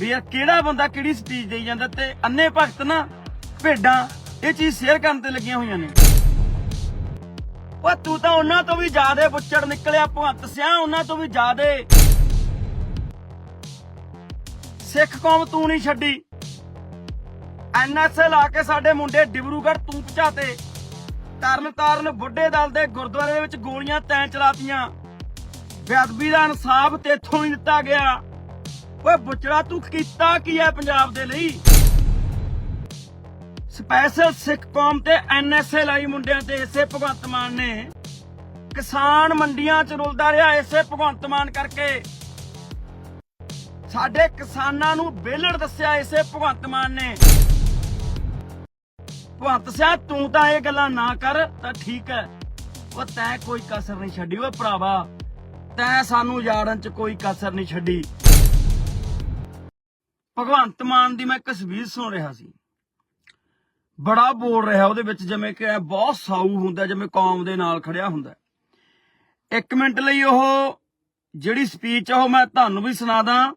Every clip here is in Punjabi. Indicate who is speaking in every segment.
Speaker 1: ਵੀ ਯਾਰ ਕਿਹੜਾ ਬੰਦਾ ਕਿਹੜੀ ਸਪੀਚ ਦੇਈ ਜਾਂਦਾ ਤੇ ਅੰਨੇ ਭਗਤ ਨਾ ਭੇਡਾਂ, ਇਹ ਚੀਜ਼ ਸ਼ੇਅਰ ਕਰਨ ਤੇ ਲੱਗੀਆਂ ਹੋਈਆਂ ਨੇ। ਓ ਤੂੰ ਤਾਂ ਉਹਨਾਂ ਤੋਂ ਵੀ ਜ਼ਿਆਦੇ ਬੁੱਚੜ ਨਿਕਲਿਆ ਭਗਤ ਸਿਆ, ਉਹਨਾਂ ਤੋਂ ਵੀ ਜ਼ਿਆਦੇ। ਸਿੱਖ ਕੌਮ ਤੂੰ ਨਹੀਂ ਛੱਡੀ। ਐਨਐਸਏ ਲਾ ਕੇ ਸਾਡੇ ਮੁੰਡੇ ਡਿਬਰੂਗੜ ਤੂੰ ਪਹੁੰਚਾਤੇ। ਤਰਨ ਤਾਰਨ ਬੁੱਢੇ ਦਲ ਦੇ ਗੁਰਦੁਆਰੇ ਦੇ ਵਿੱਚ ਗੋਲੀਆਂ ਤੈਂ ਚਲਾਤੀਆਂ। ਬੇਅਦਬੀ ਦਾ ਇਨਸਾਫ ਤੇਥੋਂ ਹੀ ਦਿੱਤਾ ਗਿਆ। ਓਏ ਬੁੱਚੜਾ, ਤੂੰ ਕੀਤਾ ਕੀ ਹੈ ਪੰਜਾਬ ਦੇ ਲਈ? ਸਪੈਸ਼ਲ ਸਿੱਖ ਕੌਮ ਤੇ ਐਨਐਸਏ ਲਾਈ ਮੁੰਡਿਆਂ ਤੇ, ਇਸੇ ਭਗਵੰਤ ਮਾਨ ਨੇ। ਕਿਸਾਨ ਮੰਡੀਆਂ 'ਚ ਰੁਲਦਾ ਰਿਹਾ, ਇਸੇ ਭਗਵੰਤ ਮਾਨ ਕਰਕੇ। ਸਾਡੇ ਕਿਸਾਨਾਂ ਨੂੰ ਬੇਲੜ ਦੱਸਿਆ ਇਸੇ ਭਗਵੰਤ ਮਾਨ ਨੇ। ਭਗਵੰਤ ਸਿਆ, ਤੂੰ ਤਾਂ ਇਹ ਗੱਲਾਂ ਨਾ ਕਰ, ਤਾਂ ਠੀਕ ਹੈ ਉਹ ਤੈਂ ਕੋਈ ਕਸਰ ਨਹੀਂ ਛੱਡੀ ਓਏ ਭਰਾਵਾ। ਤੈਂ ਸਾਨੂੰ ਯਾੜਨ 'ਚ ਕੋਈ ਕਸਰ ਨਹੀਂ ਛੱਡੀ। ਭਗਵੰਤ ਮਾਨ ਦੀ ਮੈਂ ਇੱਕ ਤਸਵੀਰ ਸੁਣ ਰਿਹਾ ਸੀ। ਬੜਾ ਬੋਲ ਰਿਹਾ ਉਹਦੇ ਵਿੱਚ, ਜਿਵੇਂ ਕਿ ਬਹੁਤ ਸਾਊ ਹੁੰਦਾ, ਜਿਵੇਂ ਕੌਮ ਦੇ ਨਾਲ ਖੜਿਆ ਹੁੰਦਾ। ਇੱਕ ਮਿੰਟ ਲਈ ਉਹ ਜਿਹੜੀ ਸਪੀਚ ਆ, ਉਹ ਮੈਂ ਤੁਹਾਨੂੰ ਵੀ ਸੁਣਾ ਦਾਂ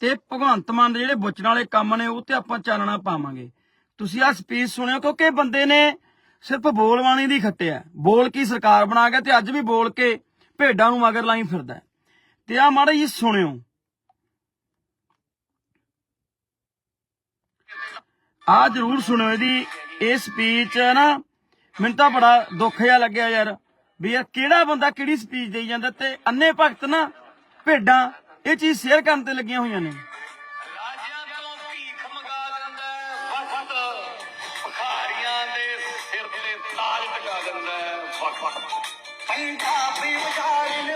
Speaker 1: ਤੇ ਭਗਵੰਤ ਮਾਨ ਦੇ ਜਿਹੜੇ ਬੁੱਚਣ ਵਾਲੇ ਕੰਮ ਨੇ, ਉਹ ਤੇ ਆਪਾਂ ਚਾਨਣਾ ਪਾਵਾਂਗੇ। ਤੁਸੀਂ ਆਹ ਸਪੀਚ ਸੁਣਿਓ ਕਿਉਂਕਿ ਬੰਦੇ ਨੇ ਸਿਰਫ ਬੋਲਵਾਣੀ ਦੀ ਖੱਟਿਆ ਬੋਲ ਕੀ ਸਰਕਾਰ ਬਣਾ ਕੇ ਤੇ ਅੱਜ ਵੀ ਬੋਲ ਕੇ ਭੇਡਾਂ ਨੂੰ ਮਗਰ ਲਾਈ ਫਿਰਦਾ ਤੇ ਆ ਮਾੜਾ ਜੀ ਸੁਣਿਓ। ਆ ਜਰੂਰ ਸੁਣਿਓ ਇਹਦੀ ਇਹ ਸਪੀਚ ਨਾ ਮੈਨੂੰ ਤਾਂ ਬੜਾ ਦੁੱਖ ਜਿਹਾ ਲੱਗਿਆ ਯਾਰ ਵੀ ਯਾਰ ਕਿਹੜਾ ਬੰਦਾ ਕਿਹੜੀ ਸਪੀਚ ਦੇਈ ਜਾਂਦਾ ਤੇ ਅੰਨੇ ਭਗਤ ਨਾ ਭੇਡਾਂ ਇਹ ਚੀਜ਼ ਸ਼ੇਅਰ ਕਰਨ ਤੇ ਲੱਗੀਆਂ ਹੋਈਆਂ ਨੇ।
Speaker 2: ਰਾਜਿਆਂ ਤੋਂ ਭੀਖ ਮੰਗਾ ਦਿੰਦਾ ਹੈ ਵਕਤ ਭਖਾਰੀਆਂ ਦੇ ਸਿਰ ਤੇ ਤਾਜ ਟਿਕਾ ਦਿੰਦਾ ਵਕਤ ਪੰਜਾਬੀ ਵਿਚਾਰਨ ਵਾਲੇ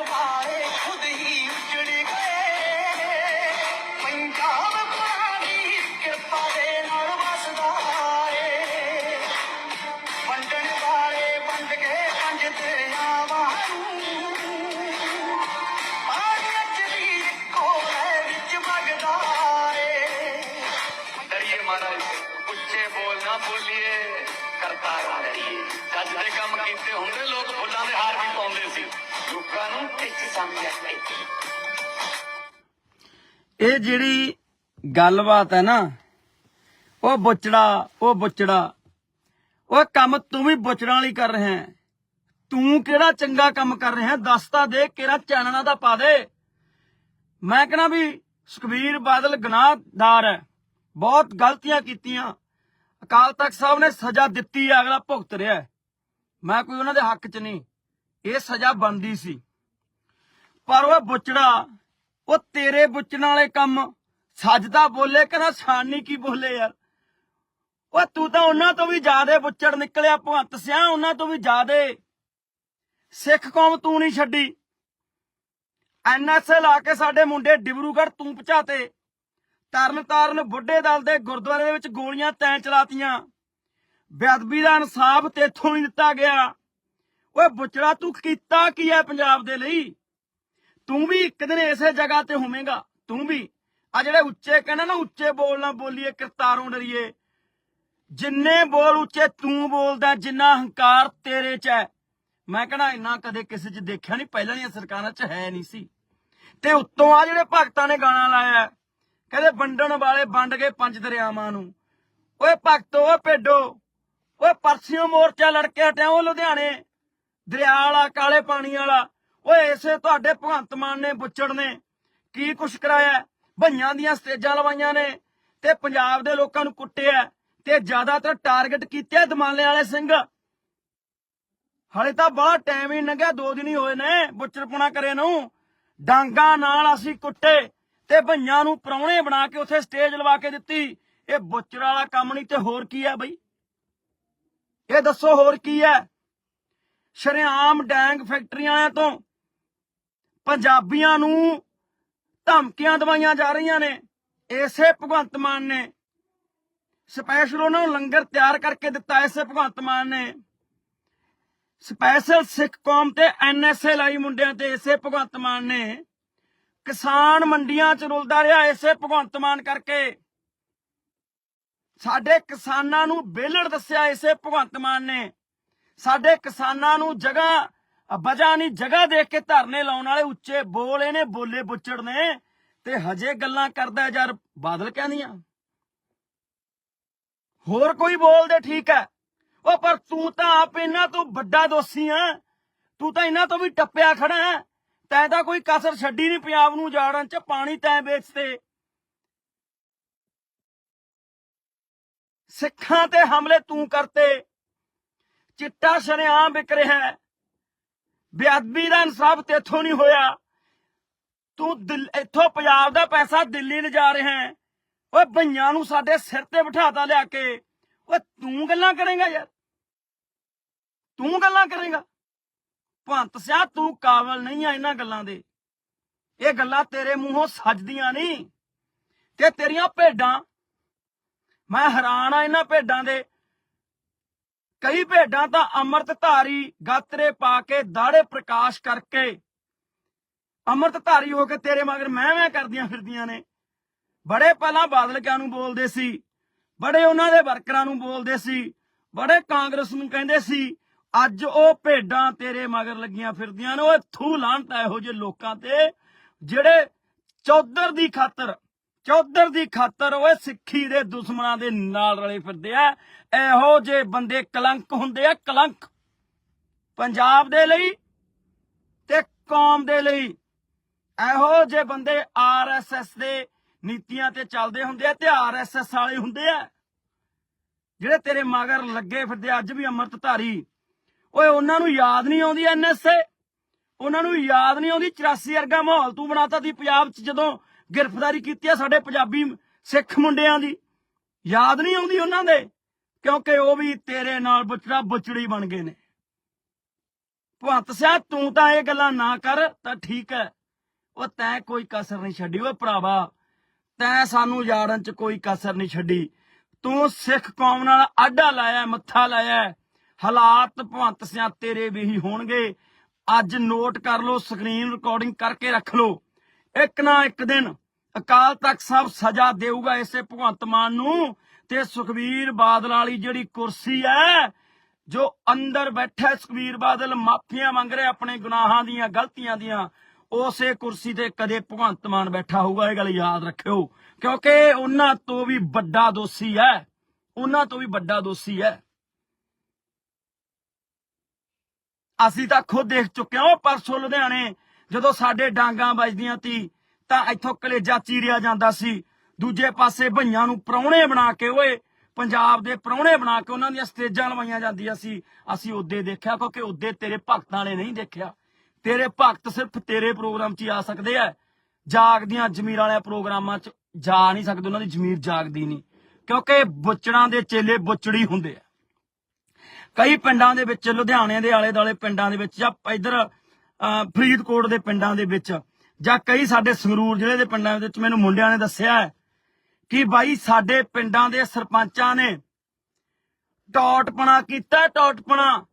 Speaker 1: ਇਹ ਜਿਹੜੀ ਗੱਲਬਾਤ ਹੈ ਨਾ, ਉਹ ਬੁੱਚੜਾ ਉਹ ਬੁੱਚੜਾ। ਉਹ ਕੰਮ ਤੂੰ ਵੀ ਬੁੱਚੜਾਂ ਵਾਲੀ ਕਰ ਰਿਹਾ ਹੈ। ਤੂੰ ਕਿਹੜਾ ਚੰਗਾ ਕੰਮ ਕਰ ਰਿਹਾ ਹੈ? ਦੱਸ ਤਾਂ ਦੇ, ਕਿਹੜਾ ਚਾਨਣਾ ਦਾ ਪਾ ਦੇ। ਮੈਂ ਕਹਣਾ ਵੀ ਸੁਖਬੀਰ ਬਾਦਲ ਗੁਨਾਹਦਾਰ ਹੈ। ਬਹੁਤ ਗਲਤੀਆਂ ਕੀਤੀਆਂ। ਅਕਾਲ ਤਖਤ ਸਾਹਿਬ ਨੇ ਸਜ਼ਾ ਦਿੱਤੀ ਹੈ, ਅਗਲਾ ਭੁਗਤ ਰਿਹਾ ਹੈ। ਮੈਂ ਕੋਈ ਉਹਨਾਂ ਦੇ ਹੱਕ 'ਚ ਨਹੀਂ। ਇਹ ਸਜ਼ਾ ਬਣਦੀ ਸੀ। ਪਰ ਉਹ ਬੁੱਚੜਾ, ਉਹ ਤੇਰੇ ਬੁੱਚਣ ਵਾਲੇ ਕੰਮ ਸੱਜਦਾ ਬੋਲੇ, ਕਹਿੰਦਾ ਸਾਨੀ ਕੀ ਬੋਲੇ ਯਾਰ। ਓਏ ਤੂੰ ਤਾਂ ਉਹਨਾਂ ਤੋਂ ਵੀ ਜ਼ਿਆਦੇ ਬੁੱਚੜ ਨਿਕਲਿਆ ਭਗਵੰਤ ਸਿਆ, ਉਹਨਾਂ ਤੋਂ ਵੀ ਜ਼ਿਆਦਾ। ਸਿੱਖ ਕੌਮ ਤੂੰ ਨਹੀਂ ਛੱਡੀ। ਐਨਐਸਏ ਲਾ ਕੇ ਸਾਡੇ ਮੁੰਡੇ ਡਿਬਰੂਗੜ ਤੂੰ ਪਹੁੰਚਾਤੇ। ਤਰਨ ਤਾਰਨ ਬੁੱਢੇ ਦਲ ਦੇ ਗੁਰਦੁਆਰੇ ਦੇ ਵਿੱਚ ਗੋਲੀਆਂ ਤੈਂ ਚਲਾਤੀਆਂ। ਬੇਅਦਬੀ ਦਾ ਇਨਸਾਫ ਤੇਥੋਂ ਹੀ ਦਿੱਤਾ ਗਿਆ। ਓਏ ਬੁੱਚੜਾ, ਤੂੰ ਕੀਤਾ ਕੀ ਹੈ ਪੰਜਾਬ ਦੇ ਲਈ? ਤੂੰ ਵੀ ਇੱਕ ਦਿਨ ਇਸੇ ਜਗ੍ਹਾ ਤੇ ਹੋਵੇਂਗਾ। ਤੂੰ ਵੀ। ਆ ਜਿਹੜੇ ਉੱਚੇ ਕਹਿੰਦੇ ਨਾ, ਉੱਚੇ ਬੋਲ ਨਾ ਬੋਲੀਏ, ਕਰਤਾਰੋਂ ਡਰੀਏ। ਜਿੰਨੇ ਬੋਲ ਉੱਚੇ ਤੂੰ ਬੋਲਦਾ, ਜਿੰਨਾ ਹੰਕਾਰ ਤੇਰੇ 'ਚ ਹੈ ਮੈਂ ਕਹਣਾ ਇੰਨਾ ਕਦੇ ਕਿਸੇ 'ਚ ਦੇਖਿਆ ਨਹੀਂ, ਪਹਿਲਾਂ ਦੀਆਂ ਸਰਕਾਰਾਂ 'ਚ ਹੈ ਨਹੀਂ ਸੀ। ਤੇ ਉੱਤੋਂ ਆ ਜਿਹੜੇ ਭਗਤਾਂ ਨੇ ਗਾਣਾ ਲਾਇਆ, ਕਹਿੰਦੇ ਵੰਡਣ ਵਾਲੇ ਵੰਡ ਗਏ ਪੰਜ ਦਰਿਆਵਾਂ ਨੂੰ। ਓਏ ਭਗਤੋ, ਓਏ ਭੇਡੋ, ਓਏ ਪਰਸੀਓ ਮੋਰਚਾ ਲੜ ਕੇ ਹਟਿਆ ਉਹ ਲੁਧਿਆਣੇ, ਦਰਿਆ ਵਾਲਾ, ਕਾਲੇ ਪਾਣੀ ਵਾਲਾ। ਓਏ ਇਸੇ ਤੁਹਾਡੇ ਭਗਵੰਤ ਮਾਨ ਨੇ ਬੁੱਚੜ ਨੇ ਕੀ ਕੁਛ ਕਰਾਇਆ? ਭਈਆਂ ਦੀਆਂ ਸਟੇਜਾਂ ਲਵਾਈਆਂ ਨੇ ਤੇ ਪੰਜਾਬ ਦੇ ਲੋਕਾਂ ਨੂੰ ਕੁੱਟਿਆ ਤੇ ਜ਼ਿਆਦਾਤਰ ਟਾਰਗੇਟ ਕੀਤੇ ਦਮਾਲੇ ਵਾਲੇ ਸਿੰਘ। ਹਲੇ ਤਾਂ ਬਾਹਰ ਟਾਈਮ ਹੀ ਲੰਘਿਆ, ਦੋ ਦਿਨ ਹੀ ਹੋਏ ਨੇ ਬੁੱਚੜਪੁਣਾ ਕਰੇ ਨੂੰ। ਡਾਂਗਾ ਨਾਲ ਅਸੀਂ ਕੁੱਟੇ ਤੇ ਭਈਆਂ ਨੂੰ ਪ੍ਰਾਹੁਣੇ ਬਣਾ ਕੇ ਉੱਥੇ ਸਟੇਜ ਲਵਾ ਕੇ ਦਿੱਤੀ। ਇਹ ਬੁੱਚੜ ਵਾਲਾ ਕੰਮ ਨਹੀਂ ਤੇ ਹੋਰ ਕੀ ਹੈ ਬਈ? ਇਹ ਦੱਸੋ ਹੋਰ ਕੀ ਹੈ ਸ਼ਰੇਆਮ ਡੈਂਗ ਫੈਕਟਰੀਆਂ ਵਾਲਿਆਂ ਤੋਂ ਪੰਜਾਬੀਆਂ ਨੂੰ ਧਮਕੀਆਂ ਦਵਾਈਆਂ ਜਾ ਰਹੀਆਂ ਨੇ। ਇਸੇ ਭਗਵੰਤ ਮਾਨ ਨੇ। ਸਪੈਸ਼ਲ ਉਹਨਾਂ ਨੂੰ ਲੰਗਰ ਤਿਆਰ ਕਰਕੇ ਦਿੱਤਾ ਇਸੇ ਭਗਵੰਤ ਮਾਨ ਨੇ। ਸਪੈਸ਼ਲ ਸਿੱਖ ਕੌਮ ਤੇ ਐਨਐਸਏ ਲਾਈ ਮੁੰਡਿਆਂ ਤੇ ਇਸੇ ਭਗਵੰਤ ਮਾਨ ਨੇ ਕਿਸਾਨ ਮੰਡੀਆਂ 'ਚ ਰੁਲਦਾ ਰਿਹਾ ਇਸੇ ਭਗਵੰਤ ਮਾਨ ਕਰਕੇ। ਸਾਡੇ ਕਿਸਾਨਾਂ ਨੂੰ ਬੇਲੜ ਦੱਸਿਆ ਇਸੇ ਭਗਵੰਤ ਮਾਨ ਨੇ। ਸਾਡੇ ਕਿਸਾਨਾਂ ਨੂੰ ਜਗ੍ਹਾ ਵਜ੍ਹਾ ਨਹੀਂ, ਜਗ੍ਹਾ ਦੇਖ ਕੇ ਧਰਨੇ ਲਾਉਣ ਵਾਲੇ ਉੱਚੇ ਬੋਲ ਇਹਨੇ, ਬੋਲੇ ਬੁੱਚੜ ਨੇ ਤੇ ਹਜੇ ਗੱਲਾਂ ਕਰਦਾ ਯਾਰ ਬਾਦਲ ਕਹਿੰਦੀਆਂ। ਹੋਰ ਕੋਈ ਬੋਲਦੇ ਠੀਕ ਹੈ? ਉਹ ਪਰ ਤੂੰ ਤਾਂ ਆਪ ਇਹਨਾਂ ਤੋਂ ਵੱਡਾ ਦੋਸ਼ੀ ਆ। ਤੂੰ ਤਾਂ ਇਹਨਾਂ ਤੋਂ ਵੀ ਟੱਪਿਆ ਖੜਾ ਹੈ ਤੈਂ ਤਾਂ ਕੋਈ ਕਸਰ ਛੱਡੀ ਨਹੀਂ ਪੰਜਾਬ ਨੂੰ ਜਾੜਨ ਚ, ਪਾਣੀ ਤੈਂ ਵੇਚਤੇ ਸਿੱਖਾਂ ਤੇ ਹਮਲੇ ਤੂੰ ਕਰਤੇ। ਚਿੱਟਾ ਸ਼ਰੇਆਮ ਵਿਕ ਰਿਹਾ ਹੈ। ਬੇਅਦਬੀ ਦਾ ਇਨਸਾਫ ਤੇਥੋਂ ਨਹੀਂ ਹੋਇਆ। ਤੂੰ ਦਿੱਲ- ਇੱਥੋਂ ਪੰਜਾਬ ਦਾ ਪੈਸਾ ਦਿੱਲੀ ਲਿਜਾ ਰਿਹਾ ਹੈ। ਓਏ ਭਈਆਂ ਨੂੰ ਸਾਡੇ ਸਿਰ ਤੇ ਬਿਠਾਤਾ ਲਿਆ ਕੇ। ਓਏ, ਤੂੰ ਗੱਲਾਂ ਕਰੇਗਾ ਯਾਰ। ਤੂੰ ਗੱਲਾਂ ਕਰੇਗਾ। ਭੰਤ ਸਿਆ, ਤੂੰ ਕਾਬਲ ਨਹੀਂ ਆ ਇਹਨਾਂ ਗੱਲਾਂ ਦੇ। ਇਹ ਗੱਲਾਂ ਤੇਰੇ ਮੂੰਹੋਂ ਸੱਜਦੀਆਂ ਨਹੀਂ ਤੇ ਤੇਰੀਆਂ ਭੇਡਾਂ, ਮੈਂ ਹੈਰਾਨ ਆ ਇਹਨਾਂ ਭੇਡਾਂ ਦੇ। ਕਈ ਭੇਡਾਂ ਤਾਂ ਅੰਮ੍ਰਿਤ ਧਾਰੀ ਗਾਤਰੇ ਪਾ ਕੇ ਦਾੜੇ ਪ੍ਰਕਾਸ਼ ਕਰਕੇ ਅੰਮ੍ਰਿਤ ਧਾਰੀ ਹੋ ਕੇ ਤੇਰੇ ਮਗਰ ਮੈਂ ਮੈਂ ਕਰਦੀਆਂ ਫਿਰਦੀਆਂ ਨੇ। ਬੜੇ ਪਹਿਲਾਂ ਬਾਦਲ ਕਿਆਂ ਨੂੰ ਬੋਲਦੇ ਸੀ, ਬੜੇ ਉਹਨਾਂ ਦੇ ਵਰਕਰਾਂ ਨੂੰ ਬੋਲਦੇ ਸੀ, ਬੜੇ ਕਾਂਗਰਸ ਨੂੰ ਕਹਿੰਦੇ ਸੀ ਅੱਜ ਉਹ ਭੇਡਾਂ ਤੇਰੇ ਮਗਰ ਲੱਗੀਆਂ ਫਿਰਦੀਆਂ ਨੇ। ਉਹ ਥੂ ਲਾਂਟਾ ਇਹੋ ਜਿਹੇ ਲੋਕਾਂ ਤੇ ਜਿਹੜੇ ਚੌਧਰ ਦੀ ਖਾਤਰ ਚੌਧਰ ਦੀ ਖਾਤਰ ਓਏ ਸਿੱਖੀ ਦੇ ਦੁਸ਼ਮਣਾਂ ਦੇ ਨਾਲ ਰਲੇ ਫਿਰਦੇ ਆ। ਇਹੋ ਜਿਹੇ ਬੰਦੇ ਕਲੰਕ ਹੁੰਦੇ ਆ ਕਲੰਕ। ਪੰਜਾਬ ਦੇ ਲਈ ਤੇ ਕੌਮ ਦੇ ਲਈ ਇਹੋ ਜਿਹੇ ਬੰਦੇ ਆਰਐਸਐਸ ਦੇ ਨੀਤੀਆਂ ਤੇ ਚੱਲਦੇ ਹੁੰਦੇ ਆ ਤੇ ਆਰਐਸਐਸ ਵਾਲੇ ਹੁੰਦੇ ਆ। ਜਿਹੜੇ ਤੇਰੇ ਮਗਰ ਲੱਗੇ ਫਿਰਦੇ ਆ, ਅੱਜ ਵੀ ਅੰਮ੍ਰਿਤ ਧਾਰੀ ਓਏ ਉਹਨਾਂ ਨੂੰ ਯਾਦ ਨਹੀਂ ਆਉਂਦੀ ਐਨਐਸਏ ਉਹਨਾਂ ਨੂੰ ਯਾਦ ਨਹੀਂ ਆਉਂਦੀ 84 ਵਰਗਾ ਮਾਹੌਲ ਤੂੰ ਬਣਾਤਾ ਦੀ ਪੰਜਾਬ 'ਚ ਜਦੋਂ ਗ੍ਰਿਫਤਾਰੀ ਕੀਤੀ ਆ ਸਾਡੇ ਪੰਜਾਬੀ ਸਿੱਖ ਮੁੰਡਿਆਂ ਦੀ। ਯਾਦ ਨਹੀਂ ਆਉਂਦੀ ਉਹਨਾਂ ਦੇ, ਕਿਉਂਕਿ ਉਹ ਵੀ ਤੇਰੇ ਨਾਲ ਬੁਚੜਾ ਬੁਚੜੀ ਬਣ ਗਏ ਨੇ। ਭਵੰਤ ਸਿਆ, ਤੂੰ ਤਾਂ ਇਹ ਗੱਲਾਂ ਨਾ ਕਰ, ਤਾਂ ਠੀਕ ਹੈ ਉਹ ਤੈਂ ਕੋਈ ਕਸਰ ਨਹੀਂ ਛੱਡੀ, ਓਏ ਭਰਾਵਾ, ਤੈਂ ਸਾਨੂੰ ਯਾੜਨ 'ਚ ਕੋਈ ਕਸਰ ਨਹੀਂ ਛੱਡੀ। ਤੂੰ ਸਿੱਖ ਕੌਮ ਨਾਲ ਆਡਾ ਲਾਇਆ, ਮੱਥਾ ਲਾਇਆ। ਹਾਲਾਤ ਭਵੰਤ ਸਿਆ ਤੇਰੇ ਵੀ ਹੀ ਹੋਣਗੇ। ਅੱਜ ਨੋਟ ਕਰ ਲਓ, ਸਕਰੀਨ ਰਿਕਾਰਡਿੰਗ ਕਰਕੇ ਰੱਖ ਲਓ। ਇੱਕ ਨਾ ਇੱਕ ਦਿਨ ਅਕਾਲ ਤਖਤ ਸਾਹਿਬ ਸਜ਼ਾ ਦੇਊਗਾ ਇਸੇ ਭਗਵੰਤ ਮਾਨ ਨੂੰ ਤੇ ਸੁਖਬੀਰ ਬਾਦਲ ਵਾਲੀ ਜਿਹੜੀ ਕੁਰਸੀ ਹੈ, ਜੋ ਅੰਦਰ ਬੈਠਾ ਸੁਖਬੀਰ ਬਾਦਲ ਮਾਫੀਆਂ ਮੰਗ ਰਿਹਾ ਆਪਣੇ ਗੁਨਾਹਾਂ ਦੀਆਂ, ਗਲਤੀਆਂ ਦੀਆਂ, ਉਸੇ ਕੁਰਸੀ ਤੇ ਕਦੇ ਭਗਵੰਤ ਮਾਨ ਬੈਠਾ ਹੋਊਗਾ, ਇਹ ਗੱਲ ਯਾਦ ਰੱਖਿਓ। ਕਿਉਂਕਿ ਉਹਨਾਂ ਤੋਂ ਵੀ ਵੱਡਾ ਦੋਸ਼ੀ ਹੈ। ਉਹਨਾਂ ਤੋਂ ਵੀ ਵੱਡਾ ਦੋਸ਼ੀ ਹੈ। ਅਸੀਂ ਤਾਂ ਖੁਦ ਦੇਖ ਚੁੱਕੇ ਹਾਂ, ਉਹ ਪਰਸੋਂ ਲੁਧਿਆਣੇ ਜਦੋਂ ਸਾਡੇ ਡਾਂਗਾ ਵੱਜਦੀਆਂ ਤੀ, ਤਾਂ ਇੱਥੋਂ ਕਲੇਜਾ ਚੀਰਿਆ ਜਾਂਦਾ ਸੀ। ਦੂਜੇ ਪਾਸੇ ਭਈਆਂ ਨੂੰ ਪ੍ਰਾਹੁਣੇ ਬਣਾ ਕੇ, ਓਏ, ਪੰਜਾਬ ਦੇ ਪ੍ਰਾਹੁਣੇ ਬਣਾ ਕੇ ਉਹਨਾਂ ਦੀਆਂ ਸਟੇਜਾਂ ਲਵਾਈਆਂ ਜਾਂਦੀਆਂ ਸੀ। ਅਸੀਂ ਉਹਦੇ ਦੇਖਿਆ, ਕਿਉਂਕਿ ਉਹਦੇ ਤੇਰੇ ਭਗਤਾਂ ਨੇ ਨਹੀਂ ਦੇਖਿਆ। ਤੇਰੇ ਭਗਤ ਸਿਰਫ ਤੇਰੇ ਪ੍ਰੋਗਰਾਮ 'ਚ ਹੀ ਆ ਸਕਦੇ ਆ ਜਾਗਦੀਆਂ ਜ਼ਮੀਰ ਵਾਲਿਆਂ ਪ੍ਰੋਗਰਾਮਾਂ 'ਚ ਜਾ ਨਹੀਂ ਸਕਦੇ, ਉਹਨਾਂ ਦੀ ਜ਼ਮੀਰ ਜਾਗਦੀ ਨਹੀਂ। ਕਿਉਂਕਿ ਬੁੱਚੜਾਂ ਦੇ ਚੇਲੇ ਬੁੱਚੜੀ ਹੁੰਦੇ ਆ। ਕਈ ਪਿੰਡਾਂ ਦੇ ਵਿੱਚ, ਲੁਧਿਆਣੇ ਦੇ ਆਲੇ ਦੁਆਲੇ ਪਿੰਡਾਂ ਦੇ ਵਿੱਚ ਜਾਂ ਇਧਰ ਫਰੀਦਕੋਟ ਦੇ ਪਿੰਡਾਂ ਦੇ ਵਿੱਚ ਜਾਂ ਕਈ ਸਾਡੇ ਸੰਗਰੂਰ ਜ਼ਿਲ੍ਹੇ ਦੇ ਪਿੰਡਾਂ ਦੇ ਵਿੱਚ ਮੈਨੂੰ ਮੁੰਡਿਆਂ ਨੇ ਦੱਸਿਆ ਹੈ ਕਿ ਬਾਈ ਸਾਡੇ ਪਿੰਡਾਂ ਦੇ ਸਰਪੰਚਾਂ ਨੇ ਟੌਟਪਣਾ ਕੀਤਾ ਟੌਟਪਣਾ।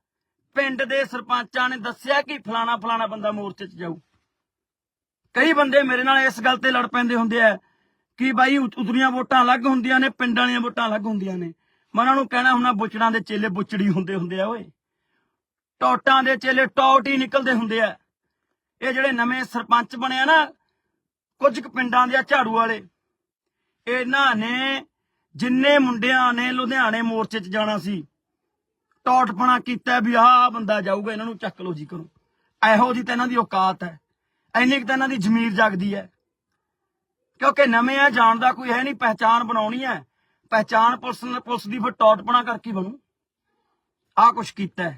Speaker 1: ਪਿੰਡ ਦੇ ਸਰਪੰਚਾਂ ਨੇ ਦੱਸਿਆ ਕਿ ਫਲਾਣਾ ਫਲਾਣਾ ਬੰਦਾ ਮੋਰਚੇ 'ਚ ਜਾਊ। ਕਈ ਬੰਦੇ ਮੇਰੇ ਨਾਲ ਇਸ ਗੱਲ ਤੇ ਲੜ ਪੈਂਦੇ ਹੁੰਦੇ ਆ ਕਿ ਬਾਈ ਉਤ- ਉਤਰੀਆਂ ਵੋਟਾਂ ਅਲੱਗ ਹੁੰਦੀਆਂ ਨੇ, ਪਿੰਡਾਂ ਦੀਆਂ ਵੋਟਾਂ ਅਲੱਗ ਹੁੰਦੀਆਂ ਨੇ। ਮੈਂ ਉਹਨਾਂ ਨੂੰ ਕਹਿਣਾ ਹੁੰਦਾ, ਬੁੱਚੜਾਂ ਦੇ ਚੇਲੇ ਬੁੱਚੜੀ ਹੁੰਦੇ ਹੁੰਦੇ ਆ ਓਏ। ਟੌਟਾਂ ਦੇ ਚੇਲੇ ਟੌਟ ਹੀ ਨਿਕਲਦੇ ਹੁੰਦੇ ਆ। ਇਹ ਜਿਹੜੇ ਨਵੇਂ ਸਰਪੰਚ ਬਣਿਆ ਨਾ, ਕੁਝ ਕੁ ਪਿੰਡਾਂ ਦੇ ਆ, ਝਾੜੂ ਵਾਲੇ। ਇਹਨਾਂ ਨੇ ਜਿੰਨੇ ਮੁੰਡਿਆਂ ਨੇ ਲੁਧਿਆਣੇ ਮੋਰਚੇ 'ਚ ਜਾਣਾ ਸੀ, ਟੌਟਪਣਾ ਕੀਤਾ ਵੀ ਆਹ ਬੰਦਾ ਜਾਊਗਾ, ਇਹਨਾਂ ਨੂੰ ਚੱਕ ਲਓ ਜੀ ਕਰੋ ਇਹੋ ਜੀ ਤਾਂ ਇਹਨਾਂ ਦੀ ਔਕਾਤ ਹੈ। ਐਨੀ ਕਿ ਤਾਂ ਇਹਨਾਂ ਦੀ ਜ਼ਮੀਰ ਜਾਗਦੀ ਹੈ। ਕਿਉਂਕਿ ਨਵੇਂ ਆ, ਜਾਣ ਦਾ ਕੋਈ ਹੈ ਨਹੀਂ ਪਹਿਚਾਨ ਬਣਾਉਣੀ ਹੈ। ਪਹਿਚਾਣ ਪੁਲਿਸ ਨੇ ਪੁਲਿਸ ਦੀ ਫਿਰ ਟੌਟਪਣਾ ਕਰਕੇ ਬਣੂ। ਆ ਕੁਛ ਕੀਤਾ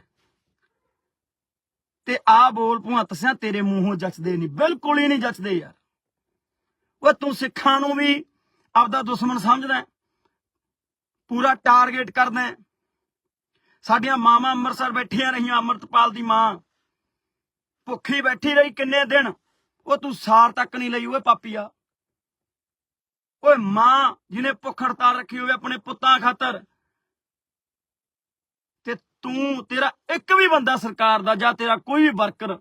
Speaker 1: ਤੇ ਆ ਬੋਲ ਭੂਆ ਸਿਆ ਤੇਰੇ ਮੂੰਹੋਂ ਜੱਚਦੇ ਨਹੀਂ। ਬਿਲਕੁਲ ਹੀ ਨਹੀਂ ਜੱਚਦੇ ਯਾਰ। ਉਹ ਤੂੰ ਸਿੱਖਾਂ ਨੂੰ ਵੀ ਆਪਦਾ ਦੁਸ਼ਮਣ ਸਮਝਦਾ ਪੂਰਾ ਟਾਰਗੇਟ ਕਰਦਾ ਸਾਡੀਆਂ ਮਾਵਾਂ ਅੰਮ੍ਰਿਤਸਰ ਬੈਠੀਆਂ ਰਹੀਆਂ, ਅੰਮ੍ਰਿਤਪਾਲ ਦੀ ਮਾਂ। ਭੁੱਖੀ ਬੈਠੀ ਰਹੀ ਕਿੰਨੇ ਦਿਨ। ਉਹ ਤੂੰ ਸਾਰ ਤੱਕ ਨਹੀਂ ਲਈ ਓਏ ਪਾਪੀਆ ਓਏ ਮਾਂ ਜਿਹਨੇ ਭੁੱਖ ਹੜਤਾਲ ਰੱਖੀ ਹੋਵੇ ਆਪਣੇ ਪੁੱਤਾਂ ਖਾਤਰ, ਤੇ ਤੂੰ ਤੇਰਾ ਇੱਕ ਵੀ ਬੰਦਾ ਸਰਕਾਰ ਦਾ ਜਾਂ ਤੇਰਾ ਕੋਈ ਵੀ ਵਰਕਰ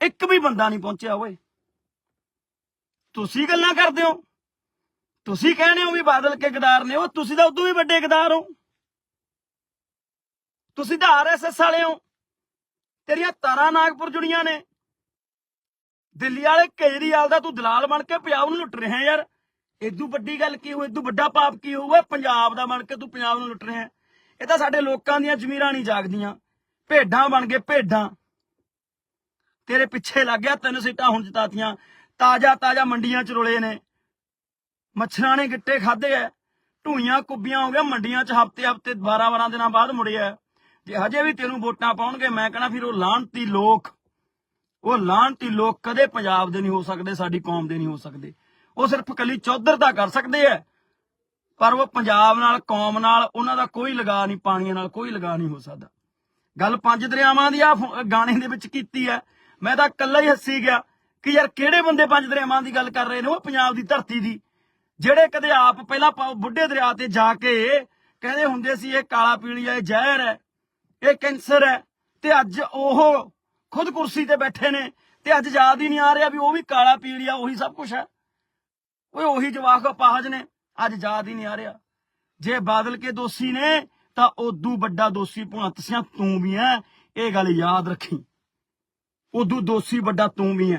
Speaker 1: ਇੱਕ ਵੀ ਬੰਦਾ ਨਹੀਂ ਪਹੁੰਚਿਆ ਓਏ। ਤੁਸੀਂ ਗੱਲਾਂ ਕਰਦੇ ਹੋ। ਤੁਸੀਂ ਕਹਿੰਦੇ ਹੋ ਵੀ ਬਾਦਲ ਕੇ ਗਦਾਰ ਨੇ ਉਹ ਤੁਸੀਂ ਤਾਂ ਉਦੋਂ ਵੀ ਵੱਡੇ ਗਦਾਰ ਹੋ। ਤੁਸੀਂ ਤਾਂ ਆਰਐਸਐਸ ਵਾਲੇ ਹੋ। ਤੇਰੀਆਂ ਤਾਰਾਂ ਨਾਗਪੁਰ ਜੁੜੀਆਂ ਨੇ। ਦਿੱਲੀ ਵਾਲੇ ਕੇਜਰੀਵਾਲ ਦਾ ਤੂੰ ਦਲਾਲ ਬਣ ਕੇ ਪੰਜਾਬ ਨੂੰ ਲੁੱਟ ਰਿਹਾ ਯਾਰ। ਇਦੋਂ ਵੱਡੀ ਗੱਲ ਕੀ ਹੋਊ ਇਦੋਂ ਵੱਡਾ ਪਾਪ ਕੀ ਹੋਊਗਾ ਪੰਜਾਬ ਦਾ ਬਣ ਕੇ ਤੂੰ ਪੰਜਾਬ ਨੂੰ ਲੁੱਟ ਰਿਹਾ ਇਹ ਤਾਂ ਸਾਡੇ ਲੋਕਾਂ ਦੀਆਂ ਜ਼ਮੀਰਾਂ ਨਹੀਂ ਜਾਗਦੀਆਂ। ਭੇਡਾਂ ਬਣ ਗਏ ਭੇਡਾਂ। ਤੇਰੇ ਪਿੱਛੇ ਲੱਗ ਗਿਆ, ਤਿੰਨ ਸੀਟਾਂ ਹੁਣ ਜਿਤਾਤੀਆਂ। ਤਾਜ਼ਾ ਤਾਜ਼ਾ ਮੰਡੀਆਂ ਚ ਰੁਲੇ ਨੇ। ਮੱਛਰਾਂ ਨੇ ਗਿੱਟੇ ਖਾਦੇ ਐ। ਢੂਈਆਂ ਕੁੱਬੀਆਂ ਹੋ ਗਿਆ, ਮੰਡੀਆਂ ਚ ਹਫ਼ਤੇ ਹਫ਼ਤੇ 12 12 ਦਿਨਾਂ ਬਾਅਦ ਮੁੜਿਆ ਜੇ ਹਜੇ ਵੀ ਤੈਨੂੰ ਵੋਟਾਂ ਪਾਉਣਗੇ, ਮੈਂ ਕਹਣਾ ਫਿਰ ਉਹ ਲਾਹਣਤੀ ਲੋਕ, ਉਹ ਲਾਹਣਤੀ ਲੋਕ ਕਦੇ ਪੰਜਾਬ ਦੇ ਨਹੀਂ ਹੋ ਸਕਦੇ, ਸਾਡੀ ਕੌਮ ਦੇ ਨਹੀਂ ਹੋ ਸਕਦੇ। ਉਹ ਸਿਰਫ ਕੱਲੀ ਚੌਧਰ ਦਾ ਕਰ ਸਕਦੇ ਐ। ਪਰ ਉਹ ਪੰਜਾਬ ਨਾਲ, ਕੌਮ ਨਾਲ, ਉਹਨਾਂ ਦਾ ਕੋਈ ਲਗਾ ਨਹੀਂ, ਪਾਣੀਆਂ ਨਾਲ ਕੋਈ ਲਗਾ ਨਹੀਂ ਹੋ ਸਕਦਾ। ਗੱਲ ਪੰਜ ਦਰਿਆਵਾਂ ਦੀ ਆ ਗਾਣੇ ਦੇ ਵਿੱਚ ਕੀਤੀ ਹੈ ਮੈਂ ਤਾਂ ਇਕੱਲਾ ਹੀ ਹੱਸੀ ਗਿਆ ਕਿ ਯਾਰ ਕਿਹੜੇ ਬੰਦੇ ਪੰਜ ਦਰਿਆਵਾਂ ਦੀ ਗੱਲ ਕਰ ਰਹੇ ਨੇ ਉਹ ਪੰਜਾਬ ਦੀ ਧਰਤੀ ਦੀ। ਜਿਹੜੇ ਕਦੇ ਆਪ ਪਹਿਲਾਂ ਬੁੱਢੇ ਦਰਿਆ ਤੇ ਜਾ ਕੇ ਕਹਿੰਦੇ ਹੁੰਦੇ ਸੀ, ਇਹ ਕਾਲਾ ਪੀਲੀਆ ਇਹ ਜ਼ਹਿਰ ਹੈ ਇਹ ਕੈਂਸਰ ਹੈ ਤੇ ਅੱਜ ਉਹ ਖੁਦ ਕੁਰਸੀ ਤੇ ਬੈਠੇ ਨੇ, ਤੇ ਅੱਜ ਯਾਦ ਹੀ ਨਹੀਂ ਆ ਰਿਹਾ ਵੀ ਉਹ ਵੀ ਕਾਲਾ ਪੀਲੀਆ ਉਹੀ ਸਭ ਕੁਝ ਹੈ ਓਏ ਉਹੀ ਜਵਾਕ ਅਪਾਹਜ ਨੇ। ਅੱਜ ਯਾਦ ਹੀ ਨਹੀਂ ਆ ਰਿਹਾ। ਜੇ ਬਾਦਲ ਕੇ ਦੋਸ਼ੀ ਨੇ, ਤਾਂ ਉਦੋਂ ਵੱਡਾ ਦੋਸ਼ੀ ਭਗਵੰਤ ਸਿੰਘ ਤੂੰ ਵੀ ਹੈ ਇਹ ਗੱਲ ਯਾਦ ਰੱਖੀ। ਉਦੋਂ ਦੋਸ਼ੀ ਵੱਡਾ ਤੂੰ ਵੀ ਐ।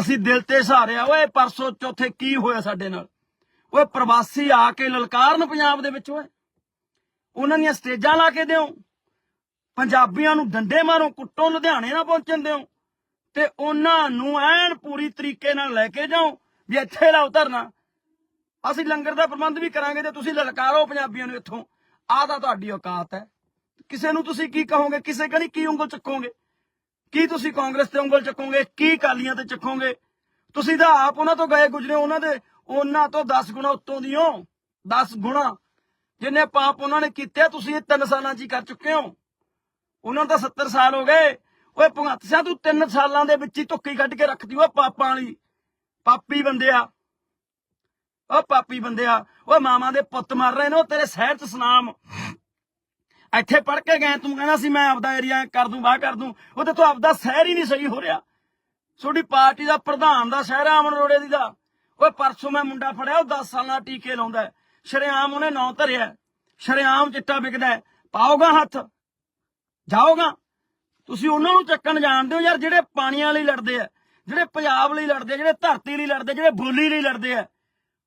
Speaker 1: ਅਸੀਂ ਦਿਲ ਤੇ ਸਹਾਰਿਆ ਓਏ ਪਰਸੋਂ ਚੌਥੇ ਕੀ ਹੋਇਆ ਸਾਡੇ ਨਾਲ? ਓਏ ਪ੍ਰਵਾਸੀ ਆ ਕੇ ਲਲਕਾਰਨ ਪੰਜਾਬ ਦੇ ਵਿੱਚ, ਓਏ। ਉਹਨਾਂ ਦੀਆਂ ਸਟੇਜਾਂ ਲਾ ਕੇ ਦਿਓ। ਪੰਜਾਬੀਆਂ ਨੂੰ ਡੰਡੇ ਮਾਰੋ, ਕੁੱਟੋ, ਲੁਧਿਆਣੇ ਨਾ ਪਹੁੰਚਣ ਦਿਓ। ਤੇ ਉਹਨਾਂ ਨੂੰ ਐਨ ਪੂਰੀ ਤਰੀਕੇ ਨਾਲ ਲੈ ਕੇ ਜਾਓ। ਵੀ ਇੱਥੇ ਲਾਓ ਧਰਨਾ। ਅਸੀਂ ਲੰਗਰ ਦਾ ਪ੍ਰਬੰਧ ਵੀ ਕਰਾਂਗੇ ਤੇ ਤੁਸੀਂ ਲਲਕਾਰੋ ਪੰਜਾਬੀਆਂ ਨੂੰ ਇੱਥੋਂ। ਆਹ ਤਾਂ ਤੁਹਾਡੀ ਔਕਾਤ ਹੈ। ਕਿਸੇ ਨੂੰ ਤੁਸੀਂ ਕੀ ਕਹੋਗੇ, ਕਿਸੇ ਕਣੀ ਕੀ ਉਂਗਲ ਚੱਕੋਗੇ? ਕੀ ਤੁਸੀਂ ਕਾਂਗਰਸ ਤੇ ਉਂਗਲ ਚੱਕੋਗੇ? ਕੀ ਕਾਲੀਆਂ ਤੇ ਚੱਕੋਗੇ? ਤੁਸੀਂ ਤਾਂ ਆਪ ਉਹਨਾਂ ਤੋਂ ਗਏ ਗੁਜਰੇ, ਉਹਨਾਂ ਦੇ ਉਹਨਾਂ ਤੋਂ 10 ਗੁਣਾ ਉੱਤੋਂ ਦਿਓ 10 ਗੁਣਾ। ਜਿੰਨੇ ਪਾਪ ਉਹਨਾਂ ਨੇ ਕੀਤੇ ਤੁਸੀਂ ਇਹ 3 ਸਾਲਾਂ 'ਚ ਹੀ ਕਰ ਚੁੱਕੇ ਹੋ। ਉਹਨਾਂ ਨੂੰ ਤਾਂ 70 ਸਾਲ ਹੋ ਗਏ। ਓਏ ਭਗਵੰਤ ਸਿੰਘ ਤੂੰ 3 ਸਾਲਾਂ ਦੇ ਵਿੱਚ ਹੀ ਧੁੱਕੀ ਕੱਢ ਕੇ ਰੱਖਦੀ ਓਏ ਪਾਪਾਂ ਵਾਲੀ। ਪਾਪੀ ਬੰਦਿਆ ਓ ਪਾਪੀ ਬੰਦਿਆ ਓਏ ਮਾਮਾ ਦੇ ਪੁੱਤ ਮਰ ਰਹੇ ਨੇ, ਉਹ ਤੇਰੇ ਸ਼ਹਿਰ 'ਚ ਸੁਨਾਮ। ਇੱਥੇ ਪੜ ਕੇ ਗਏ, ਤੂੰ ਕਹਿੰਦਾ ਸੀ, ਮੈਂ ਆਪਦਾ ਏਰੀਆ ਕਰ ਦੂੰ ਬਾਹ ਕਰ ਦੂੰ। ਉਹ ਤੇ ਤੂੰ ਆਪਦਾ ਸ਼ਹਿਰ ਹੀ ਨਹੀਂ ਸਹੀ ਹੋ ਰਿਹਾ। ਤੁਹਾਡੀ ਪਾਰਟੀ ਦਾ ਪ੍ਰਧਾਨ ਦਾ ਸ਼ਹਿਰ ਆ, ਅਮਨ ਰੋੜੇ ਦੀ ਦਾ। ਓਏ ਪਰਸੋਂ ਮੈਂ ਮੁੰਡਾ ਫੜਿਆ, ਉਹ 10 ਸਾਲਾਂ ਟੀਕੇ ਲਾਉਂਦਾ ਹੈ। ਸ਼ਰੇਆਮ ਉਹਨੇ ਨੌ ਧਰਿਆ ਸ਼ਰੇਆਮ ਚਿੱਟਾ ਵਿਕਦਾ ਪਾਓਗਾ ਹੱਥ? ਜਾਓਗਾ? ਤੁਸੀਂ ਉਹਨਾਂ ਨੂੰ ਚੱਕਣ ਜਾਣਦੇ ਹੋ ਯਾਰ, ਜਿਹੜੇ ਪਾਣੀਆਂ ਲਈ ਲੜਦੇ ਆ। ਜਿਹੜੇ ਪੰਜਾਬ ਲਈ ਲੜਦੇ ਜਿਹੜੇ ਧਰਤੀ ਲਈ ਲੜਦੇ ਜਿਹੜੇ ਬੋਲੀ ਲਈ ਲੜਦੇ ਆ,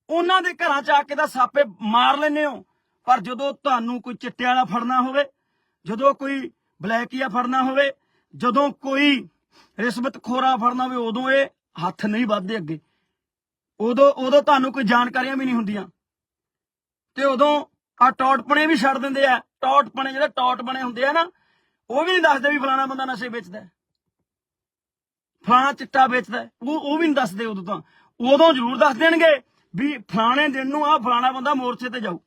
Speaker 1: ਉਹਨਾਂ ਦੇ ਘਰਾਂ ਚ ਆ ਕੇ ਤਾਂ ਸਾਪੇ ਮਾਰ ਲੈਨੇ ਹੋ। ਪਰ ਜਦੋਂ ਤੁਹਾਨੂੰ ਕੋਈ ਚਿੱਟੇ ਵਾਲਾ ਫੜਨਾ ਹੋਵੇ, ਜਦੋਂ ਕੋਈ ਬਲੈਕੀਆ ਫੜਨਾ ਹੋਵੇ, ਜਦੋਂ ਕੋਈ ਰਿਸ਼ਵਤ ਖੋਰਾ ਫੜਨਾ ਹੋਵੇ, ਉਦੋਂ ਇਹ ਹੱਥ ਨਹੀਂ ਵੱਧਦੇ ਅੱਗੇ। ਉਦੋਂ ਉਦੋਂ ਤੁਹਾਨੂੰ ਕੋਈ ਜਾਣਕਾਰੀਆਂ ਵੀ ਨਹੀਂ ਹੁੰਦੀਆਂ। ਤੇ ਉਦੋਂ ਆ ਟੌਟਪਣੇ ਵੀ ਛੱਡ ਦਿੰਦੇ ਆ। ਟੌਟਪਣੇ ਜਿਹੜੇ ਟੌਟ ਬਣੇ ਹੁੰਦੇ ਆ ਨਾ, ਉਹ ਵੀ ਨਹੀਂ ਦੱਸਦੇ ਵੀ ਫਲਾਣਾ ਬੰਦਾ ਨਸ਼ੇ ਵੇਚਦਾ। ਹੈ। ਫਲਾਣਾ ਚਿੱਟਾ ਵੇਚਦਾ ਉਹ ਉਹ ਵੀ ਨਹੀਂ ਦੱਸਦੇ ਉਦੋਂ ਤਾਂ। ਉਦੋਂ ਜ਼ਰੂਰ ਦੱਸ ਦੇਣਗੇ ਵੀ ਫਲਾਣੇ ਦਿਨ ਨੂੰ ਆ ਫਲਾਣਾ ਬੰਦਾ ਮੋਰਚੇ ਤੇ ਜਾਊ।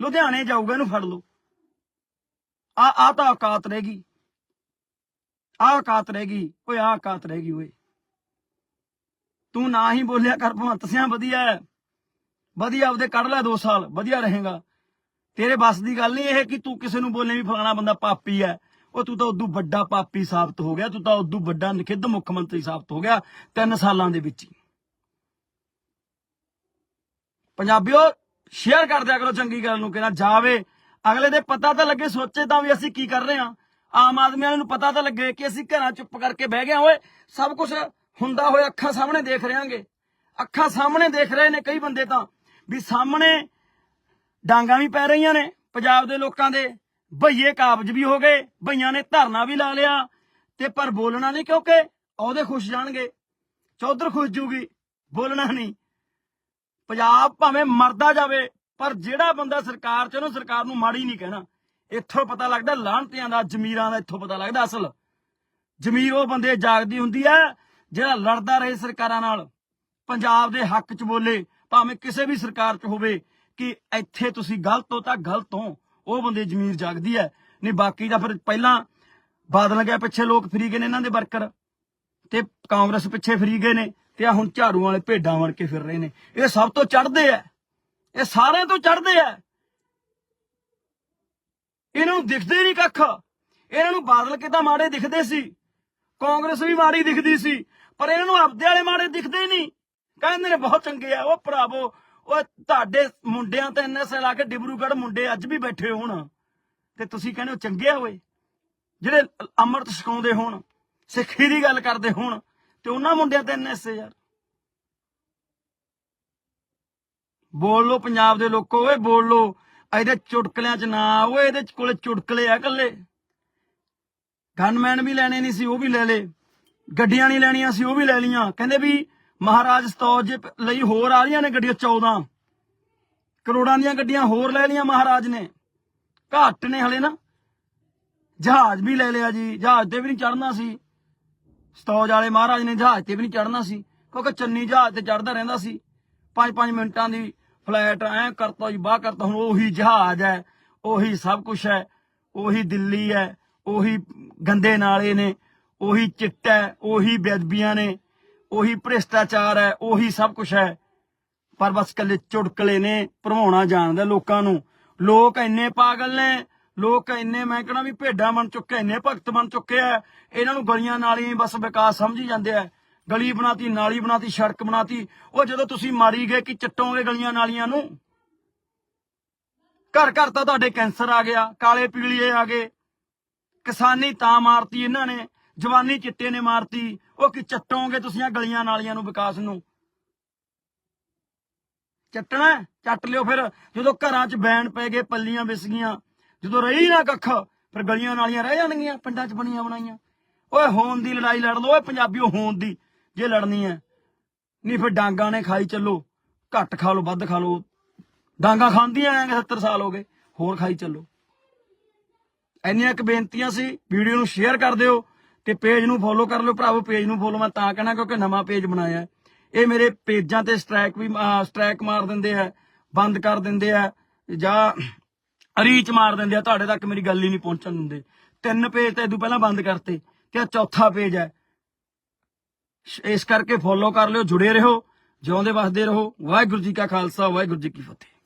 Speaker 1: ਲੁਧਿਆਣੇ ਜਾਊਗਾ, ਇਹਨੂੰ ਫੜ ਲਓ। ਆ ਆ ਤਾਂ ਔਕਾਤ ਰਹੇਗੀ ਆ ਔਕਾਤ ਰਹੇਗੀ ਓਏ ਆ ਔਕਾਤ ਰਹੇਗੀ ਓਏ। ਤੂੰ ਨਾ ਹੀ ਬੋਲਿਆ ਕਰ ਭਵੰਤ ਸਿਆ, ਵਧੀਆ ਹੈ। ਵਧੀਆ ਆਪਦੇ ਕੱਢ ਲੈ 2 ਸਾਲ, ਵਧੀਆ ਰਹੇਗਾ। ਤੇਰੇ ਬਸ ਦੀ ਗੱਲ ਨਹੀਂ ਇਹ ਕਿ ਤੂੰ ਕਿਸੇ ਨੂੰ ਬੋਲੇ ਵੀ ਫਲਾਣਾ ਬੰਦਾ ਪਾਪੀ ਹੈ। ਉਹ ਤੂੰ ਤਾਂ ਉਦੋਂ ਵੱਡਾ ਪਾਪੀ ਸਾਬਤ ਹੋ ਗਿਆ, ਤੂੰ ਤਾਂ ਉਦੋਂ ਵੱਡਾ ਨਖਿੱਧ ਮੁੱਖ ਮੰਤਰੀ ਸਾਬਤ ਹੋ ਗਿਆ 3 ਸਾਲਾਂ ਦੇ ਵਿੱਚ ਹੀ। ਪੰਜਾਬੀਓ ਸ਼ੇਅਰ ਕਰ ਦਿਆ ਕਰੋ ਚੰਗੀ ਗੱਲ ਨੂੰ ਕਿਹਨਾਂ ਜਾਵੇ। ਅਗਲੇ ਦੇ ਪਤਾ ਤਾਂ ਲੱਗੇ, ਸੋਚੇ ਤਾਂ ਵੀ ਅਸੀਂ ਕੀ ਕਰ ਰਹੇ ਹਾਂ। ਆਮ ਆਦਮੀ ਵਾਲਿਆਂ ਨੂੰ ਪਤਾ ਤਾਂ ਲੱਗੇ ਕਿ ਅਸੀਂ ਘਰਾਂ ਚੁੱਪ ਕਰਕੇ ਬਹਿ ਗਏ ਹਾਂ। ਓਏ, ਸਭ ਕੁਝ ਹੁੰਦਾ ਹੋਇਆ ਅੱਖਾਂ ਸਾਹਮਣੇ ਦੇਖ ਰਹੇਾਂਗੇ ਅੱਖਾਂ ਸਾਹਮਣੇ ਦੇਖ ਰਹੇ ਨੇ ਕਈ ਬੰਦੇ ਤਾਂ, ਵੀ ਸਾਹਮਣੇ ਡਾਂਗਾਂ ਵੀ ਪੈ ਰਹੀਆਂ ਨੇ ਪੰਜਾਬ ਦੇ ਲੋਕਾਂ ਦੇ। ਭਈਏ ਕਾਬਜ ਵੀ ਹੋ ਗਏ, ਭਈਆਂ ਨੇ ਧਰਨਾ ਵੀ ਲਾ ਲਿਆ ਤੇ ਪਰ ਬੋਲਣਾ ਨਹੀਂ ਕਿਉਂਕਿ ਉਹਦੇ ਖੁਸ਼ ਜਾਣਗੇ। ਚੌਧਰ ਖੁਸ਼ ਜੂਗੀ, ਬੋਲਣਾ ਨਹੀਂ। ਪੰਜਾਬ ਭਾਵੇਂ ਮਰਦਾ ਜਾਵੇ, ਪਰ ਜਿਹੜਾ ਬੰਦਾ ਸਰਕਾਰ ਚ ਉਹਨੂੰ ਸਰਕਾਰ ਨੂੰ ਮਾੜੀ ਨਹੀਂ ਕਹਿਣਾ। ਇੱਥੋਂ ਪਤਾ ਲੱਗਦਾ ਲਾਹਣਤਿਆਂ ਦਾ, ਜ਼ਮੀਰਾਂ ਦਾ ਇੱਥੋਂ ਪਤਾ ਲੱਗਦਾ ਅਸਲ। ਜ਼ਮੀਰ ਉਹ ਬੰਦੇ ਜਾਗਦੀ ਹੁੰਦੀ ਹੈ, ਜਿਹੜਾ ਲੜਦਾ ਰਹੇ ਸਰਕਾਰਾਂ ਨਾਲ। ਪੰਜਾਬ ਦੇ ਹੱਕ 'ਚ ਬੋਲੇ, ਭਾਵੇਂ ਕਿਸੇ ਵੀ ਸਰਕਾਰ 'ਚ ਹੋਵੇ ਕਿ ਇੱਥੇ ਤੁਸੀਂ ਗਲਤ ਹੋ ਤਾਂ ਗਲਤ ਹੋ। ਉਹ ਬੰਦੇ ਜ਼ਮੀਰ ਜਾਗਦੀ ਹੈ। ਨਹੀਂ, ਬਾਕੀ ਦਾ ਫਿਰ ਪਹਿਲਾਂ ਬਾਦਲ ਗਿਆ ਪਿੱਛੇ ਲੋਕ ਫਰੀ ਗਏ ਨੇ ਇਹਨਾਂ ਦੇ ਵਰਕਰ। ਤੇ ਕਾਂਗਰਸ ਪਿੱਛੇ ਫਰੀ ਗਏ ਨੇ, ਤੇ ਆ ਹੁਣ ਝਾੜੂ ਵਾਲੇ ਭੇਡਾਂ ਬਣ ਕੇ ਫਿਰ ਰਹੇ ਨੇ। ਇਹ ਸਭ ਤੋਂ ਚੜਦੇ ਆ। ਇਹ ਸਾਰਿਆਂ ਤੋਂ ਚੜਦੇ ਆ। ਇਹਨਾਂ ਨੂੰ ਦਿਖਦੇ ਨਹੀਂ ਕੱਖ। ਇਹਨਾਂ ਨੂੰ ਬਾਦਲ ਕਿਦਾਂ ਮਾੜੇ ਦਿਖਦੇ ਸੀ? ਕਾਂਗਰਸ ਵੀ ਮਾੜੀ ਦਿਖਦੀ ਸੀ, ਪਰ ਇਹਨਾਂ ਨੂੰ ਆਪਦੇ ਵਾਲੇ ਮਾੜੇ ਦਿਖਦੇ ਹੀ ਨਹੀਂ। ਕਹਿੰਦੇ ਨੇ, ਬਹੁਤ ਚੰਗੇ ਆ, ਉਹ ਭਰਾਵੋ ਉਹ ਤੁਹਾਡੇ ਮੁੰਡਿਆਂ ਤੇ ਐਨਐਸਏ ਲਾ ਕੇ ਡਿਬਰੂਗੜ੍ਹ ਮੁੰਡੇ ਅੱਜ ਵੀ ਬੈਠੇ ਹੋਣ। ਤੇ ਤੁਸੀਂ ਕਹਿੰਦੇ ਹੋ ਚੰਗੇ ਹੋਏ। ਜਿਹੜੇ ਅੰਮ੍ਰਿਤ ਛਕਾਉਂਦੇ ਹੋਣ, ਸਿੱਖੀ ਦੀ ਗੱਲ ਕਰਦੇ ਹੋਣ, ਤੇ ਉਹਨਾਂ ਮੁੰਡਿਆਂ ਤੇ ਐਨਐਸਏ ਯਾਰ ਬੋਲ ਲੋ ਪੰਜਾਬ ਦੇ ਲੋਕੋ, ਓਏ ਬੋਲ ਲੋ ਇਹਦੇ ਚੁਟਕਲਿਆਂ 'ਚ ਨਾ ਓਏ ਇਹਦੇ ਕੋਲੇ ਚੁਟਕਲੇ ਆ ਕੱਲੇ ਗਨਮੈਨ ਵੀ ਲੈਣੇ ਨਹੀਂ ਸੀ, ਉਹ ਵੀ ਲੈ ਲੇ ਗੱਡੀਆਂ ਨਹੀਂ ਲੈਣੀਆਂ ਸੀ, ਉਹ ਵੀ ਲੈ ਲੀਆਂ ਕਹਿੰਦੇ ਵੀ ਮਹਾਰਾਜ ਸਤੌਜ ਲਈ ਹੋਰ ਆ ਰਹੀਆਂ ਨੇ ਗੱਡੀਆਂ 14 ਕਰੋੜਾਂ ਦੀਆਂ ਗੱਡੀਆਂ ਹੋਰ ਲੈ ਲਈਆਂ ਮਹਾਰਾਜ ਨੇ। ਘੱਟ ਨੇ ਹਲੇ ਨਾ। ਜਹਾਜ਼ ਵੀ ਲੈ ਲਿਆ ਜੀ। ਜਹਾਜ਼ ਤੇ ਵੀ ਨਹੀਂ ਚੜਨਾ ਸੀ। ਸਤੌਜ ਵਾਲੇ ਮਹਾਰਾਜ ਨੇ ਜਹਾਜ਼ ਤੇ ਵੀ ਨਹੀਂ ਚੜਨਾ ਸੀ। ਕਿਉਂਕਿ ਚੰਨੀ ਜਹਾਜ਼ ਤੇ ਚੜਦਾ ਰਹਿੰਦਾ ਸੀ। 5-5 ਮਿੰਟਾਂ ਦੀ ਫਲਾਈਟ ਐ ਕਰਤਾ ਜੀ, ਬਾਹ ਕਰਤਾ। ਹੁਣ ਉਹੀ ਜਹਾਜ਼ ਹੈ ਉਹੀ ਸਭ ਕੁਝ ਹੈ ਉਹੀ ਦਿੱਲੀ ਹੈ ਉਹੀ ਗੰਦੇ ਨਾਲੇ ਨੇ, ਉਹੀ ਚਿੱਟਾ ਉਹੀ ਬੇਅਦਬੀਆਂ ਨੇ। ਉਹੀ ਭ੍ਰਿਸ਼ਟਾਚਾਰ ਹੈ, ਉਹੀ ਸਭ ਕੁਝ ਹੈ। ਪਰ ਬਸ ਕੱਲੇ ਚੁਟਕਲੇ ਨੇ ਭਰਮਾਉਣਾ ਜਾਣਦਾ ਲੋਕਾਂ ਨੂੰ। ਲੋਕ ਇੰਨੇ ਪਾਗਲ ਨੇ, ਲੋਕ ਇੰਨੇ ਮੈਂ ਕਹਣਾ ਵੀ ਭੇਡਾਂ ਬਣ ਚੁੱਕੇ, ਇੰਨੇ ਭਗਤ ਬਣ ਚੁੱਕੇ ਆ। ਇਹਨਾਂ ਨੂੰ ਗਲੀਆਂ ਨਾਲੀਆਂ ਬਸ ਵਿਕਾਸ ਸਮਝੀ ਜਾਂਦੇ ਆ। ਗਲੀ ਬਣਾਤੀ, ਨਾਲੀ ਬਣਾਤੀ, ਸੜਕ ਬਣਾਤੀ। ਉਹ ਜਦੋਂ ਤੁਸੀਂ ਮਾਰੀ ਗਏ ਕਿ ਚੱਟੋਗੇ ਗਲੀਆਂ ਨਾਲੀਆਂ ਨੂੰ? ਘਰ ਘਰ ਤਾਂ ਤੁਹਾਡੇ ਕੈਂਸਰ ਆ ਗਿਆ, ਕਾਲੇ ਪੀਲੀਏ ਆ ਗਏ। ਕਿਸਾਨੀ ਤਾਂ ਮਾਰਤੀ ਇਹਨਾਂ ਨੇ, ਜਵਾਨੀ ਚਿੱਟੇ ਨੇ ਮਾਰਤੀ। ਉਹ ਕਿ ਚੱਟੋਗੇ ਤੁਸੀਂ ਆ ਗਲੀਆਂ ਨਾਲੀਆਂ ਨੂੰ ਵਿਕਾਸ ਨੂੰ? ਚੱਟਣਾ ਚੱਟ ਲਿਓ ਫਿਰ। ਜਦੋਂ ਘਰਾਂ 'ਚ ਬੈਨ ਪੈ ਗਏ, ਪੱਲੀਆਂ ਵਿਸ ਗਈਆਂ, ਜਦੋਂ ਰਹੀ ਨਾ ਕੱਖ, ਫਿਰ ਗਲੀਆਂ ਨਾਲੀਆਂ ਰਹਿ ਜਾਣਗੀਆਂ, ਪਿੰਡਾਂ 'ਚ ਬਣੀਆਂ ਬਣਾਈਆਂ। ਓਏ ਹੋਣ ਦੀ ਲੜਾਈ ਲੜ ਲਓ, ਓਏ ਪੰਜਾਬੀਓ ਹੋਣ ਦੀ, ਜੇ ਲੜਨੀ ਹੈ। ਨਹੀਂ ਫਿਰ ਡਾਂਗਾ ਨੇ ਖਾਈ ਚੱਲੋ, ਘੱਟ ਖਾ ਲਓ, ਵੱਧ ਖਾ ਲਓ। ਡਾਂਗਾ ਖਾਂਦੀਆਂ ਆਂਗੇ 70 ਸਾਲ ਹੋ ਗਏ, ਹੋਰ ਖਾਈ ਚੱਲੋ। ਇੰਨੀਆਂ ਕੁ ਬੇਨਤੀਆਂ ਸੀ, ਵੀਡੀਓ ਨੂੰ ਸ਼ੇਅਰ ਕਰ ਦਿਓ। ਤੇ ਪੇਜ ਨੂੰ ਫੋਲੋ ਕਰ ਲਿਓ ਭਰਾਵੋ ਪੇਜ ਨੂੰ ਫੋਲੋ ਮੈਂ ਤਾਂ ਕਹਿਣਾ ਕਿਉਂਕਿ ਨਵਾਂ ਪੇਜ ਬਣਾਇਆ ਇਹ ਮੇਰੇ ਪੇਜਾਂ ਤੇ ਸਟ੍ਰਾਈਕ ਵੀ ਸਟ੍ਰਾਈਕ ਮਾਰ ਦਿੰਦੇ ਆ ਬੰਦ ਕਰ ਦਿੰਦੇ ਆ ਜਾਂ ਰੀਚ ਮਾਰ ਦਿੰਦੇ ਆ ਤੁਹਾਡੇ ਤੱਕ ਮੇਰੀ ਗੱਲ ਹੀ ਨਹੀਂ ਪਹੁੰਚਣ ਦਿੰਦੇ। ਤਿੰਨ ਪੇਜ ਤਾਂ ਇਦੋਂ ਪਹਿਲਾਂ ਬੰਦ ਕਰਤੇ ਤੇ ਆ ਚੌਥਾ ਪੇਜ ਹੈ। ਇਸ ਕਰਕੇ ਫੋਲੋ ਕਰ ਲਿਓ, ਜੁੜੇ ਰਹੋ, ਜਿਉਂਦੇ ਵਸਦੇ ਰਹੋ। ਵਾਹਿਗੁਰੂ ਜੀ ਕਾ ਖਾਲਸਾ, ਵਾਹਿਗੁਰੂ ਜੀ ਕੀ ਫਤਿਹ।